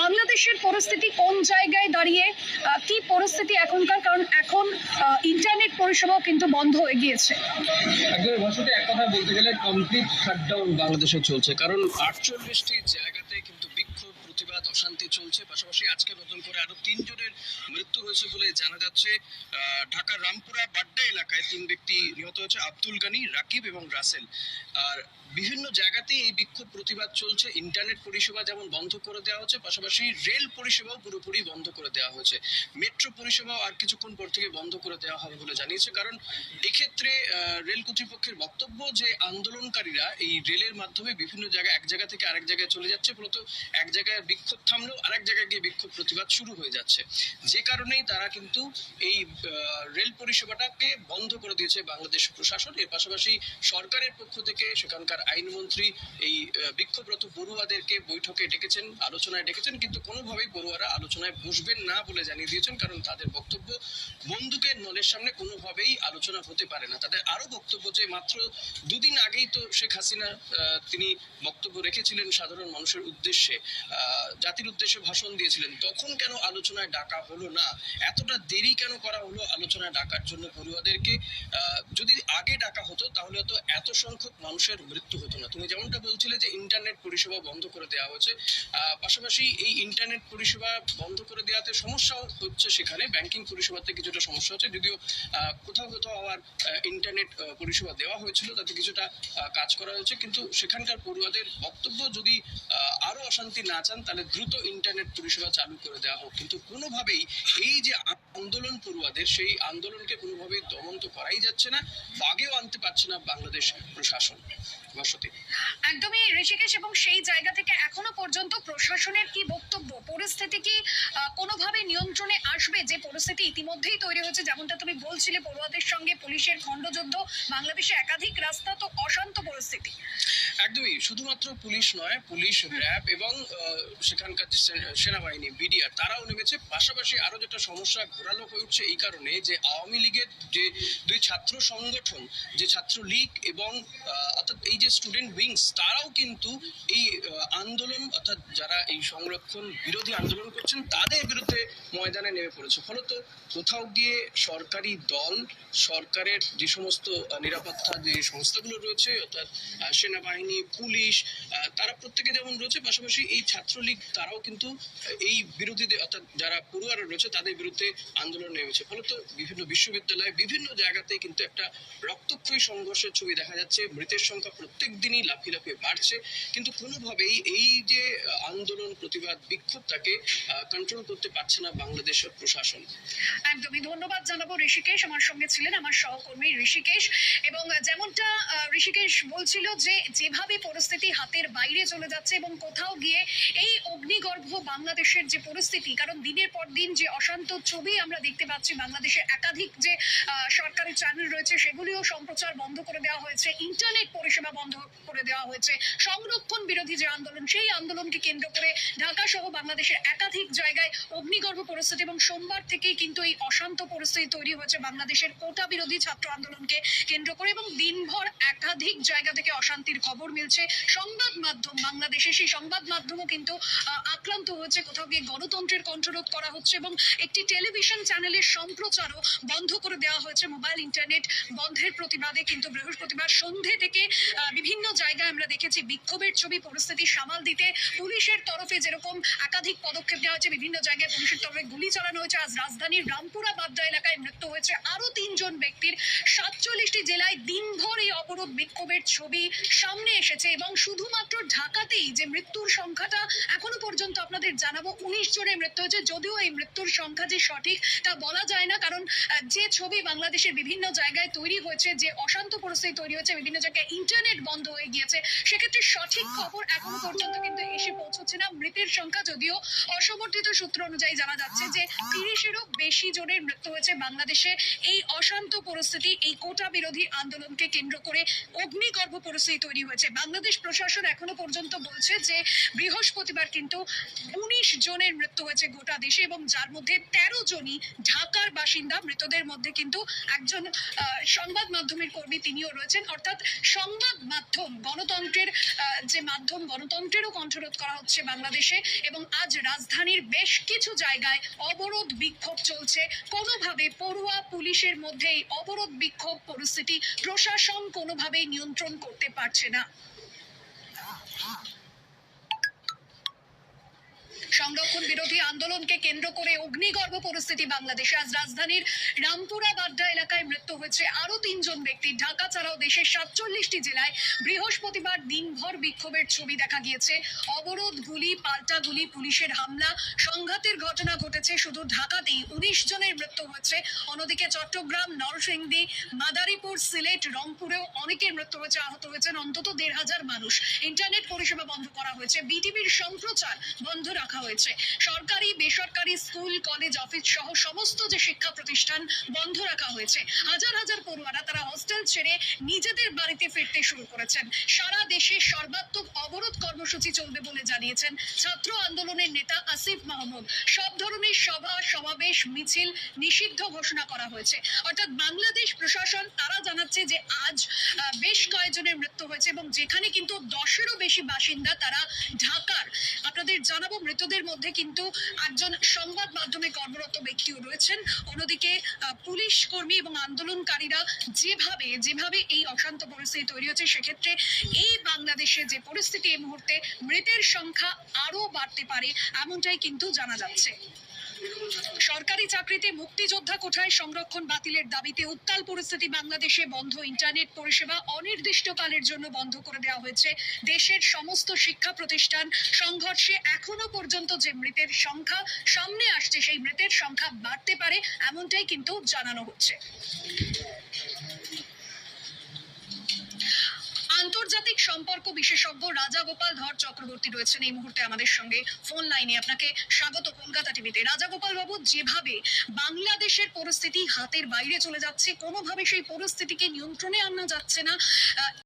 বাংলাদেশের পরিস্থিতি কোন জায়গায় দাঁড়িয়ে কি পরিস্থিতি এখনকার? কারণ এখন ইন্টারনেট পরিষেবাও কিন্তু বন্ধ হয়ে গিয়েছে। এক কথা বলতে গেলে কমপ্লিট শাটডাউন বাংলাদেশে চলছে। কারণ আটচল্লিশটি জায়গাতে কিন্তু বিক্ষোভ, প্রতিবাদ, অশান্তি চলছে। পাশাপাশি আজকে নতুন করে আরও তিনজনের মৃত্যু হয়েছে বলে জানা যাচ্ছে। ঢাকার রামপুরা বাড্ডা এলাকায় তিন ব্যক্তি নিহত হয়েছে, আব্দুল গানি, রাকিব এবং রাসেল। আর বিভিন্ন জায়গাতেই এই বিক্ষোভ প্রতিবাদ চলছে। ইন্টারনেট পরিষেবা যেমন বন্ধ করে দেওয়া হচ্ছে, পাশাপাশি রেল পরিষেবাও পুরোপুরি বন্ধ করে দেওয়া হয়েছে। মেট্রো পরিষেবাও আর কিছুক্ষণ পর থেকে বন্ধ করে দেওয়া হবে বলে জানিয়েছে। কারণ এক্ষেত্রে রেল কর্তৃপক্ষের বক্তব্য যে আন্দোলনকারীরা এই রেলের মাধ্যমে বিভিন্ন জায়গায় এক জায়গা থেকে আরেক জায়গায় চলে যাচ্ছে মূলত এক জায়গায় বিক্ষোভ থামলেও আরেক জায়গায় গিয়ে বিক্ষোভ প্রতিবাদ শুরু হয়ে যাচ্ছে। যে কারণেই তারা কিন্তু এই রেল পরিষেবাটাকে বন্ধ করে দিয়েছে বাংলাদেশ প্রশাসন। এর পাশাপাশি সরকারের পক্ষ থেকে সেখানকার আইনমন্ত্রী এই বিক্ষোভরত বড়ুয়াদেরকে বৈঠকে ডেকেছেন, আলোচনায় ডেকেছেন, কিন্তু কোনোভাবেই বড়ুয়ারা আলোচনায় বসবেন না বলে জানিয়ে দিয়েছেন, কারণ তাদের বক্তব্য বন্দুকের নলের সামনে কোনোভাবেই আলোচনা হতে পারে না। তাদের আরও বক্তব্য যে মাত্র দুদিন আগেই তো শেখ হাসিনা তিনি বক্তব্য রেখেছিলেন সাধারণ মানুষের উদ্দেশ্যে জাতির উদ্দেশ্যে ভাষণ দিয়েছিলেন। তখন কেন আলোচনায় ডাকা হলো না? এতটা দেরি কেন করা হলো আলোচনায় ডাকার জন্য পড়ুয়াদেরকে যদি আগে ডাকা হতো তাহলে তো এত সংখ্যক মানুষের মৃত্যু হতো না। তুমি যেমনটা বলছিলে যে ইন্টারনেট পরিষেবা বন্ধ করে দেওয়া হয়েছে পাশাপাশি এই ইন্টারনেট পরিষেবা বন্ধ করে দেওয়াতে সমস্যাও হচ্ছে সেখানে। ব্যাংকিং পরিষেবাতে কিছুটা সমস্যা হচ্ছে, যদিও কোথাও কোথাও আবার ইন্টারনেট পরিষেবা দেওয়া হয়েছিল, তাতে কিছুটা কাজ করা হয়েছে। কিন্তু সেখানকার পড়ুয়াদের বক্তব্য যদি আরও অশান্তি না চান, তাহলে দ্রুত ইন্টারনেট পরিষেবা চালু করে দেওয়া হোক। কিন্তু কোনোভাবেই এই যে আন্দোলন পড়ুয়াদের, সেই আন্দোলনকে কোনোভাবেই দমন তো করাই যাচ্ছে না, বাগেও আনতে পারছে না বাংলাদেশ প্রশাসন। বসতি একদমই ঋষিকেশ এবং সেই জায়গা থেকে এখনও পর্যন্ত প্রশাসনের কি বক্তব্য? পরিস্থিতি কি কোনোভাবে নিয়ন্ত্রণে আসবে যে পরিস্থিতি ইতিমধ্যেই তৈরি হয়েছে? যেমনটা তুমি বলছিলে পড়ুয়াদের সঙ্গে পুলিশের খণ্ডযুদ্ধ বাংলাদেশে একাধিক রাস্তা তো অশান্ত পরিস্থিতি। একদমই। শুধুমাত্র পুলিশ নয় পুলিশ র্যাব এবং সেখানকার সেনাবাহিনী বিডিআর তারাও নেমেছে। পাশাপাশি আরও যেটা সমস্যা ঘোরালো হয়ে উঠছে এই কারণে যে আওয়ামী লীগের যে দুই ছাত্র সংগঠন যে ছাত্র লীগ এবং অর্থাৎ এই যে স্টুডেন্ট উইংস তারাও কিন্তু এই অর্থাৎ যারা এই সংরক্ষণ বিরোধী আন্দোলন করছেন, তাদের বিরুদ্ধে ময়দানে নেমে পড়েছে। ফলত কোথাও গিয়ে সরকারি দল, সরকারের যে সমস্ত নিরাপত্তা যে সংস্থাগুলো রয়েছে, অর্থাৎ সেনাবাহিনী, পুলিশ তারা প্রত্যেকে যেমন রয়েছে, পাশাপাশি এই ছাত্রলীগ তারাও কিন্তু এই বিরোধীদের অর্থাৎ যারা পড়ুয়ারা রয়েছে, তাদের বিরুদ্ধে আন্দোলন নেমেছে। ফলত বিভিন্ন বিশ্ববিদ্যালয়ে বিভিন্ন জায়গাতে কিন্তু একটা রক্তক্ষয়ী সংঘর্ষের ছবি দেখা যাচ্ছে। মৃতের সংখ্যা প্রত্যেক দিনই লাফিয়ে লাফিয়ে বাড়ছে। কিন্তু কোনোভাবেই এই যে আন্দোলন, প্রতিবাদ বিক্ষোভটাকে কন্ট্রোল করতে পারছে না বাংলাদেশের প্রশাসন। একদমই। ধন্যবাদ জানাব ঋষিকেশ, আমার সঙ্গে ছিলেন আমার সহকর্মী ঋষিকেশ। এবং যেমনটা ঋষিকেশ বলছিল যে যেভাবে পরিস্থিতি হাতের বাইরে চলে যাচ্ছে এবং কোথাও গিয়ে এই অগ্নিগর্ভ বাংলাদেশের যে পরিস্থিতি, কারণ দিনের পর দিন যে অশান্ত ছবি আমরা দেখতে পাচ্ছি, বাংলাদেশের একাধিক যে সরকারি চ্যানেল রয়েছে, সেগুলিও সম্প্রচার বন্ধ করে দেওয়া হয়েছে ইন্টারনেট পরিষেবা বন্ধ করে দেওয়া হয়েছে, সংরক্ষণ বিরোধী যে আন্দোলন, সেই আন্দোলনকে কেন্দ্র করে ঢাকা সহ বাংলাদেশের একাধিক জায়গায় অগ্নিগর্ভ পরিস্থিতি এবং সোমবার থেকেই কিন্তু এই অশান্ত পরিস্থিতি তৈরি হয়েছে বাংলাদেশের কোটা বিরোধী ছাত্র আন্দোলনকে কেন্দ্র করে এবং দিনভর একাধিক জায়গা থেকে অশান্তির খবর মিলছে। সংবাদ মাধ্যম, বাংলাদেশে সেই সংবাদ মাধ্যমও কিন্তু আক্রান্ত হয়েছে। কোথাও গিয়ে গণতন্ত্রের কণ্ঠরোধ করা হচ্ছে এবং একটি টেলিভিশন চ্যানেলের সম্প্রচারও বন্ধ করে দেওয়া হয়েছে। মোবাইল, ইন্টারনেট বন্ধের প্রতিবাদে কিন্তু বৃহস্পতিবার সন্ধে থেকে বিভিন্ন জায়গায় আমরা দেখেছি বিক্ষোভের ছবি, পরিস্থিতি সামাল দিতে পুলিশের তরফে যেরকম একাধিক পদক্ষেপ নেওয়া হয়েছে, বিভিন্ন জায়গায় পুলিশের তরফে গুলি চালানো হয়েছে। আজ রাজধানীর রামপুরা বাড্ডা এলাকায় মৃত্যু হয়েছে আরও তিনজন ব্যক্তির। সাতচল্লিশটি জেলায় দিনভর এই অবরোধ বিক্ষোভের ছবি সামনে এসেছে এবং শুধুমাত্র ঢাকাতেই যে মৃত্যুর সংখ্যাটা এখনও পর্যন্ত আপনাদের জানাব, উনিশ জনের মৃত্যু হয়েছে। যদিও এই মৃত্যুর সংখ্যা যে সঠিক তা বলা যায় না, কারণ যে ছবি বাংলাদেশের বিভিন্ন জায়গায় তৈরি হয়েছে, যে অশান্ত পরিস্থিতি তৈরি হয়েছে, বিভিন্ন জায়গায় ইন্টারনেট বন্ধ হয়ে গিয়েছে, সেক্ষেত্রে সঠিক খবর এখনও পর্যন্ত কিন্তু এসে পৌঁছচ্ছে না। মৃতের সংখ্যা যদিও অসমর্থিত সূত্র অনুযায়ী জানা যাচ্ছে যে তিরিশেরও বেশি জনের মৃত্যু হয়েছে বাংলাদেশে। এই অশান্ত পরিস্থিতি, এই কোটা বিরোধী আন্দোলনকে কেন্দ্র করে অগ্নিগর্ভ পরিস্থিতি তৈরি হয়েছে। বাংলাদেশ প্রশাসন এখনও পর্যন্ত বলছে যে বৃহস্পতিবার কিন্তু উনিশ জনের মৃত্যু হয়েছে গোটা দেশে এবং যার মধ্যে তেরো জনই ঢাকার বাসিন্দা। মৃতদের মধ্যে কিন্তু একজন সংবাদ মাধ্যমের কর্মী তিনিও রয়েছেন। অর্থাৎ সংবাদ মাধ্যম, গণতন্ত্রের যে মাধ্যম, গণতন্ত্রেরও কণ্ঠরোধ করা হচ্ছে বাংলাদেশে এবং আজ রাজধানীর বেশ কিছু জায়গায় অবরোধ বিক্ষোভ চলছে। কোনোভাবে পড়ুয়া পুলিশের মধ্যে এই অবরোধ বিক্ষোভ পরিস্থিতি প্রশাসন কোনোভাবেই নিয়ন্ত্রণ করতে পারছে না। সংরক্ষণ বিরোধী আন্দোলনকে কেন্দ্র করে অগ্নিগর্ভ পরিস্থিতি বাংলাদেশে। আজ রাজধানীর রামপুরা বাড্ডা এলাকায় মৃত্যু হয়েছে আরও তিনজন ব্যক্তি। ঢাকা ছাড়াও দেশের সাতচল্লিশটি জেলায় বৃহস্পতিবার দিনভর বিক্ষোভের ছবি দেখা গিয়েছে। অবরোধ, গুলি, পাল্টা গুলি, পুলিশের হামলা, সংঘাতের ঘটনা ঘটেছে। শুধু ঢাকাতেই উনিশ জনের মৃত্যু হয়েছে। অন্যদিকে চট্টগ্রাম, নরসিংদী, মাদারীপুর, সিলেট, রংপুরেও অনেকের মৃত্যু হয়েছে। আহত হয়েছেন অন্তত দেড় হাজার মানুষ। ইন্টারনেট পরিষেবা বন্ধ করা হয়েছে। বিটিভির সম্প্রচার বন্ধ রাখা হয়েছে। সরকারি, বেসরকারি স্কুল, কলেজ, অফিস সহ সমস্ত যে শিক্ষা প্রতিষ্ঠান বন্ধ রাখা হয়েছে। হাজার হাজার পড়ুয়ারা তারা হস্টেল ছেড়ে নিজেদের বাড়িতে ফিরতে শুরু করেছেন। সারা দেশে সর্বাত্মক অবরোধ কর্মসূচি চলবে বলে জানিয়েছেন ছাত্র আন্দোলনের নেতা আসিফ মাহমুদ। সব ধরনের সভা, সমাবেশ, মিছিল নিষিদ্ধ ঘোষণা করা হয়েছে। অর্থাৎ বাংলাদেশ প্রশাসন তারা জানাচ্ছে যে আজ বেশ কয়েকজনের মৃত্যু হয়েছে এবং যেখানে কিন্তু দশেরও বেশি বাসিন্দা তারা ঢাকার। আপনাদের জানাব মৃতদের মধ্যে কিন্তু একজন সংবাদ মাধ্যমে কর্মরত ব্যক্তিও রয়েছেন। অন্যদিকে পুলিশ কর্মী এবং আন্দোলনকারীরা যেভাবে যেভাবে এই অশান্ত পরিস্থিতি তৈরি হচ্ছে, সেক্ষেত্রে এই বাংলাদেশে যে পরিস্থিতি এই মুহূর্তে মৃতের সংখ্যা আরও বাড়তে পারে, এমনটাই কিন্তু জানা যাচ্ছে। সরকারি চাকরিতে মুক্তিযোদ্ধা কোঠায় সংরক্ষণ বাতিলের দাবিতে উত্তাল পরিস্থিতি বাংলাদেশে বন্ধ ইন্টারনেট পরিষেবা অনির্দিষ্টকালের জন্য বন্ধ করে দেওয়া হয়েছে। দেশের সমস্ত শিক্ষা প্রতিষ্ঠান সংঘর্ষে এখনও পর্যন্ত যে মৃতের সংখ্যা সামনে আসছে, সেই মৃতের সংখ্যা বাড়তে পারে, এমনটাই কিন্তু জানানো হচ্ছে। আন্তর্জাতিক সম্পর্ক বিশেষজ্ঞ রাজা গোপাল ধর চক্রবর্তী রয়েছেন এই মুহূর্তে আমাদের সঙ্গে ফোন লাইনে আপনাকে স্বাগত কলকাতা টিভিতে রাজা গোপাল বাবু, যেভাবে বাংলাদেশের পরিস্থিতি হাতের বাইরে চলে যাচ্ছে, কোনোভাবে সেই পরিস্থিতিকে নিয়ন্ত্রণে আনা যাচ্ছে না